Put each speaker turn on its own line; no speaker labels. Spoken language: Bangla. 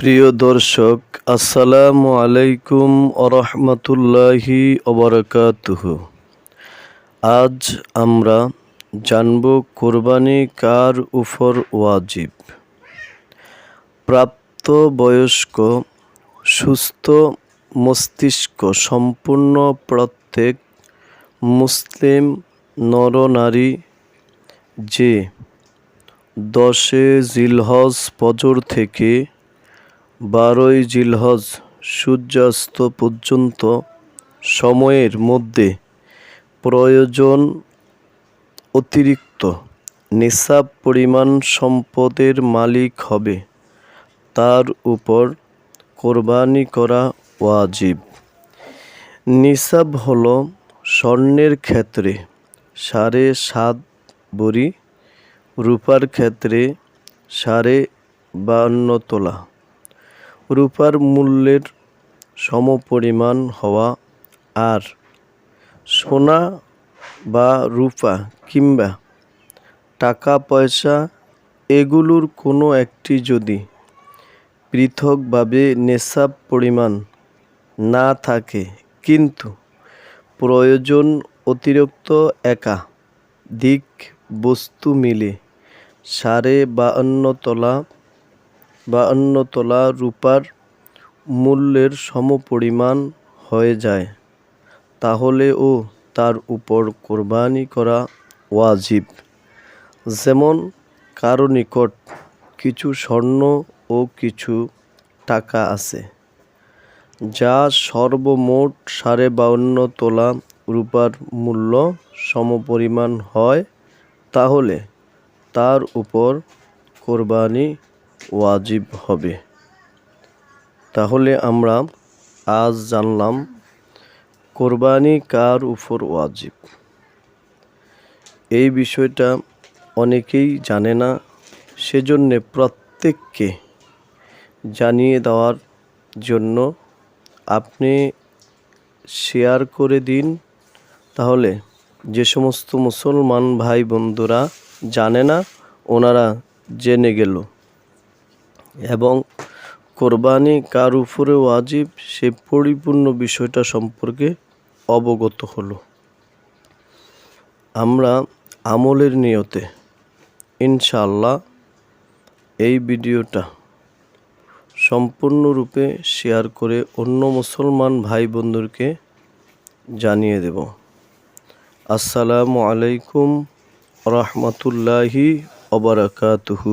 প্রিয় দর্শক, আসসালামু আলাইকুম আরহামতুল্লাহি অবরকাতুহ আজ আমরা জানব কোরবানি কার উপর ওয়াজিব। প্রাপ্তবয়স্ক সুস্থ মস্তিষ্ক সম্পূর্ণ প্রত্যেক মুসলিম নরনারী যে দশে জিলহজ ফজর থেকে বারোই জিলহজ সূর্যাস্ত পর্যন্ত সময়ের মধ্যে প্রয়োজন অতিরিক্ত নিসাব পরিমাণ সম্পদের মালিক হবে। তার উপর কোরবানি করা ওয়াজিব। নিসাব হল স্বর্ণের ক্ষেত্রে সাড়ে সাত বড়ি রূপার ক্ষেত্রে সাড়ে বাহান্ন তোলা। রূপার মূল্যের সমপরিমাণ হওয়া আর সোনা বা রূপা কিংবা টাকা, পয়সা এগুলোর কোনো একটি যদি পৃথকভাবে নেশাব পরিমাণ না থাকে, কিন্তু প্রয়োজন অতিরিক্ত একা দিক বস্তু মিলে সাড়ে বাহান্ন তলা বাহান্ন তোলা রূপার মূল্যের সমপরিমাণ হয়ে যায়। তাহলেও তার উপর কোরবানি করা ওয়াজিব। যেমন কারও নিকট কিছু স্বর্ণ ও কিছু টাকা আছে, যা সর্বমোট সাড়ে বাউন্ন তোলা রূপার মূল্য সমপরিমাণ হয়, তাহলে তার উপর কোরবানি ওয়াজিব হবে। তাহলে আমরা আজ জানলাম, কোরবানি কার উপর ওয়াজিব? এই বিষয়টা অনেকেই জানে না, সেজন্যে প্রত্যেককে জানিয়ে দেওয়ার জন্য আপনি শেয়ার করে দিন। তাহলে যে সমস্ত মুসলমান ভাই বন্ধুরা জানে না, ওনারা জেনে গেল। এবং কোরবানি কার উপরে ওয়াজিব, সে পরিপূর্ণ বিষয়টা সম্পর্কে অবগত হলো। আমরা আমলের নিয়তে ইনশাল্লাহ এই ভিডিওটা সম্পূর্ণরূপে শেয়ার করে অন্য মুসলমান ভাই বন্ধুকে জানিয়ে দেব। আসসালামু আলাইকুম রহমতুল্লাহি অবরাকাতুহু